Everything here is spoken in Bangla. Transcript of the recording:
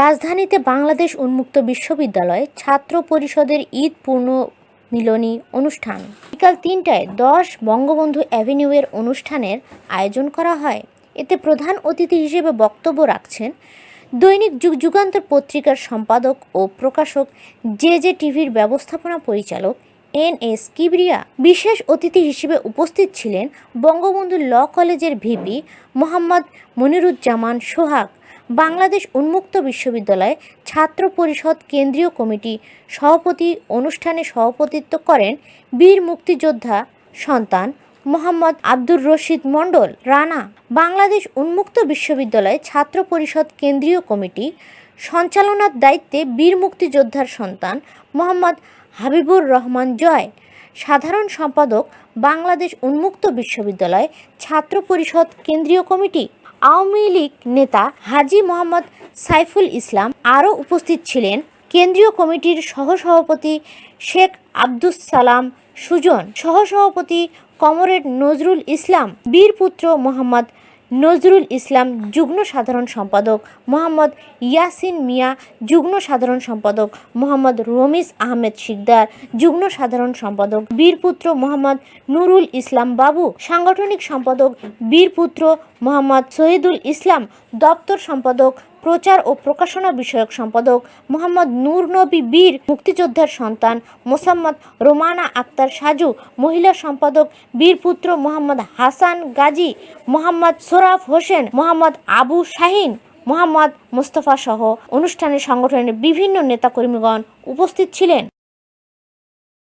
রাজধানীতে বাংলাদেশ উন্মুক্ত বিশ্ববিদ্যালয়, ছাত্র পরিষদের ঈদ পূর্ণ মিলনী অনুষ্ঠান। বিকাল তিনটায় দশ বঙ্গবন্ধু অ্যাভিনিউয়ের অনুষ্ঠানের আয়োজন করা হয়। এতে প্রধান অতিথি হিসেবে বক্তব্য রাখছেন দৈনিক যুগ যুগান্তর পত্রিকার সম্পাদক ও প্রকাশক জে জে টিভির ব্যবস্থাপনা পরিচালক এন এস কিবরিয়া। বিশেষ অতিথি হিসেবে উপস্থিত ছিলেন বঙ্গবন্ধু ল কলেজের ভিপি মোহাম্মদ মনিরুজ্জামান সোহাগ। বাংলাদেশ উন্মুক্ত বিশ্ববিদ্যালয় ছাত্র পরিষদ কেন্দ্রীয় কমিটি সভাপতি অনুষ্ঠানে সভাপতিত্ব করেন বীর মুক্তিযোদ্ধা সন্তান মোহাম্মদ আব্দুর রশিদ মণ্ডল। রানা, বাংলাদেশ উন্মুক্ত বিশ্ববিদ্যালয় ছাত্র পরিষদ কেন্দ্রীয় কমিটি সঞ্চালনার দায়িত্বে বীর মুক্তিযোদ্ধার সন্তান মোহাম্মদ হাবিবুর রহমান জয়। সাধারণ সম্পাদক, বাংলাদেশ উন্মুক্ত বিশ্ববিদ্যালয় ছাত্র পরিষদ কেন্দ্রীয় কমিটি আওয়ামী লীগ নেতা হাজি মোহাম্মদ সাইফুল ইসলাম আরও উপস্থিত ছিলেন কেন্দ্রীয় কমিটির সহসভাপতি শেখ আব্দুস সালাম সুজন, সহসভাপতি কমরেড নজরুল ইসলাম বীরপুত্র মোহাম্মদ নজরুল ইসলাম যুগ্ম সাধারণ সম্পাদক, মোহাম্মদ ইয়াসিন মিয়া যুগ্ম সাধারণ সম্পাদক, মোহাম্মদ রমিজ আহমেদ শিকদার যুগ্ম সাধারণ সম্পাদক বীরপুত্র মোহাম্মদ নুরুল ইসলাম বাবু, সাংগঠনিক সম্পাদক বীরপুত্র মোহাম্মদ শহীদুল ইসলাম, দপ্তর সম্পাদক প্রচার ও প্রকাশনা বিষয়ক সম্পাদক মোহাম্মদ নূর নবী বীর, মুক্তিযোদ্ধার সন্তান মোসাম্মদ রোমানা আক্তার সাজু, মহিলা সম্পাদক বীরপুত্র মোহাম্মদ হাসান গাজী, মোহাম্মদ সোরাফ হোসেন, মোহাম্মদ আবু শাহিন, মোহাম্মদ মোস্তফা সহ অনুষ্ঠানে সংগঠনের বিভিন্ন নেতাকর্মীগণ উপস্থিত ছিলেন।